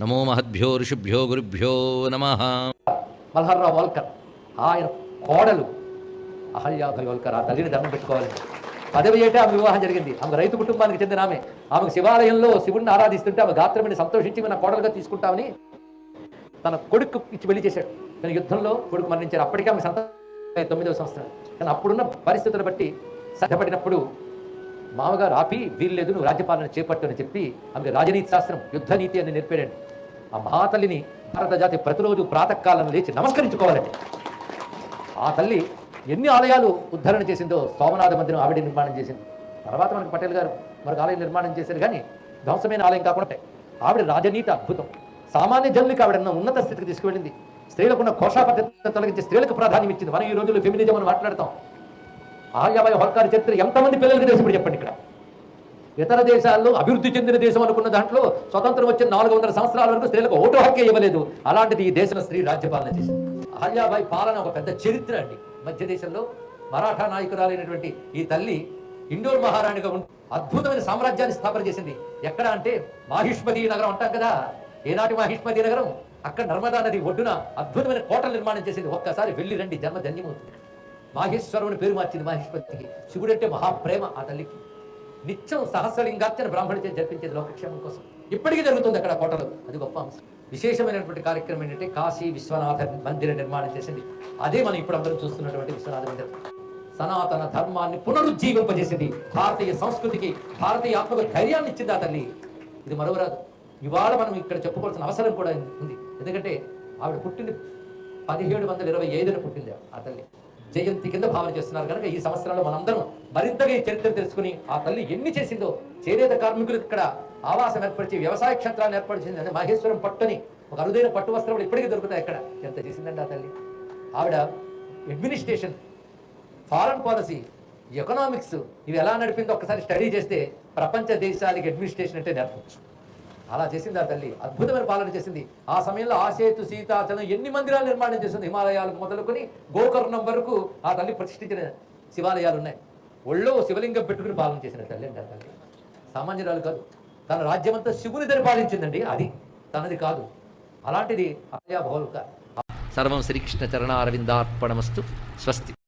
నమో మహద్భ్యో ఋషిభ్యో గురుభ్యో నమ. మల్హర్రావు హోల్కర్ ఆయన కోడలు అహల్యాభాయ్ హోల్కర్ ఆ తల్లిని దండం పెట్టుకోవాలి. పదవి ఏటే ఆమె వివాహం జరిగింది. ఆమె రైతు కుటుంబానికి చెందిన ఆమె. ఆమెకు శివాలయంలో శివుడిని ఆరాధిస్తుంటే ఆమె గాత్రమిని సంతోషించి మన కోడలుగా తీసుకుంటామని తన కొడుకు ఇచ్చి పెళ్ళి చేశాడు. కానీ యుద్ధంలో కొడుకు మరణించారు. అప్పటికే ఆమె సంత తొమ్మిదవ సంవత్సరం. కానీ అప్పుడున్న పరిస్థితులను బట్టి సిద్ధపడినప్పుడు మామగారు ఆపి వీల్లేదు నువ్వు రాజ్యపాలన చేపట్టు అని చెప్పి ఆమె రాజనీతి శాస్త్రం యుద్ధనీతి అని నేర్పాడండి. ఆ మహాతల్లిని భారత జాతి ప్రతిరోజు ప్రాతకాలం లేచి నమస్కరించుకోవాలండి. ఆ తల్లి ఎన్ని ఆలయాలు ఉద్ధరణ చేసిందో సోమనాథ మందిరం ఆవిడ నిర్మాణం చేసింది. తర్వాత మనకు పటేల్ గారు మరొక ఆలయం నిర్మాణం చేశారు కానీ ధ్వంసమైన ఆలయం కాకుండా ఆవిడ రాజనీతి అద్భుతం. సామాన్య జనులకు ఆవిడ ఉన్నత స్థితికి తీసుకువెళ్ళింది. స్త్రీలకున్న కోశా పద్ధతిని తొలగించి స్త్రీలకు ప్రాధాన్యం ఇచ్చింది. మనం ఈ రోజుల్లో ఫెమినిజం అని మాట్లాడతాం. ఆర్యాబాయి హోల్కార్ చరిత్ర ఎంతమంది పిల్లలకి తెలిసి ఇప్పుడు చెప్పండి ఇక్కడ. ఇతర దేశాల్లో అభివృద్ధి చెందిన దేశం అనుకున్న దాంట్లో స్వతంత్రం వచ్చిన నాలుగు వందల సంవత్సరాల వరకు స్త్రీలకు ఓటు హక్కే ఇవ్వలేదు. అలాంటిది ఈ దేశంలో స్త్రీ రాజ్యపాలన చేసింది. అహల్యాబాయి పాలన ఒక పెద్ద చరిత్ర అండి. మధ్య దేశంలో మరాఠా నాయకురాలైనటువంటి ఈ తల్లి ఇండోర్ మహారాణిగా ఉండి అద్భుతమైన సామ్రాజ్యాన్ని స్థాపన చేసింది. ఎక్కడ అంటే మాహిష్మతి నగరం అంటాం కదా. ఏనాటి మాహిష్మతి నగరం? అక్కడ నర్మదా నది ఒడ్డున అద్భుతమైన కోటలు నిర్మాణం చేసింది. ఒక్కసారి వెళ్ళి రండి. జన్మ ధన్యమవుతుంది. మాహేశ్వరుని పేరు మార్చింది మాహేశ్వతికి శివుడంటే మహాప్రేమ ఆ తల్లికి. నిత్యం సహస్రలింగార్చన బ్రాహ్మణ చేతి జరిపించేది లోకక్షేమం కోసం. ఇప్పటికీ జరుగుతుంది అక్కడ కోటలో. అది గొప్ప అంశం. విశేషమైనటువంటి కార్యక్రమం ఏంటంటే కాశీ విశ్వనాథ మందిర నిర్మాణం చేసింది. అదే మనం ఇప్పుడు అందరం చూస్తున్నటువంటి విశ్వనాథ మందిరం. సనాతన ధర్మాన్ని పునరుజ్జీవింపజేసింది. భారతీయ సంస్కృతికి భారతీయ ఆత్మకు ధైర్యాన్ని ఇచ్చింది ఆ తల్లి. ఇది మరవరాదు. ఇవాళ మనం ఇక్కడ చెప్పుకోవాల్సిన అవసరం కూడా ఉంది. ఎందుకంటే ఆవిడ పుట్టింది పదిహేడు వందల ఇరవై ఐదున పుట్టింది ఆ తల్లి. జయంతి కింద భావన చేస్తున్నారు కనుక ఈ సంవత్సరంలో మనందరం మరింతగా ఈ చరిత్ర తెలుసుకుని ఆ తల్లి ఎన్ని చేసిందో చేనేత కార్మికులకు ఇక్కడ ఆవాసం ఏర్పరిచి వ్యవసాయ క్షేత్రాన్ని ఏర్పరిచింది అంటే మహేశ్వరం పట్టుని ఒక అరుదైన పట్టు వస్త్రం ఇప్పటికీ దొరుకుతాయి అక్కడ. ఎంత చేసిందండి ఆ తల్లి? ఆవిడ అడ్మినిస్ట్రేషన్ ఫారెన్ పాలసీ ఎకనామిక్స్ ఇవి ఎలా నడిపిందో ఒకసారి స్టడీ చేస్తే ప్రపంచ దేశాలకి అడ్మినిస్ట్రేషన్ అంటే నేర్పచ్చు. అలా చేసింది ఆ తల్లి? అద్భుతమైన పాలన చేసింది. ఆ సమయంలో ఆసేతు సీతాచలం ఎన్ని మందిరాలు నిర్మాణం చేసింది? హిమాలయాలకు మొదలుకొని గోకర్ణం వరకు ఆ తల్లి ప్రతిష్ఠించిన శివాలయాలు ఉన్నాయి. ఒళ్ళో శివలింగం పెట్టుకుని పాలన చేసిన తల్లి అండి తల్లి. సామాన్యురాలు కాదు. తన రాజ్యమంతా శివుని పరిపాలించిందండి అది తనది కాదు. అలాంటిది అయా భౌలిక సర్వం శ్రీకృష్ణ చరణారవిందార్పణమస్తు. స్వస్తి.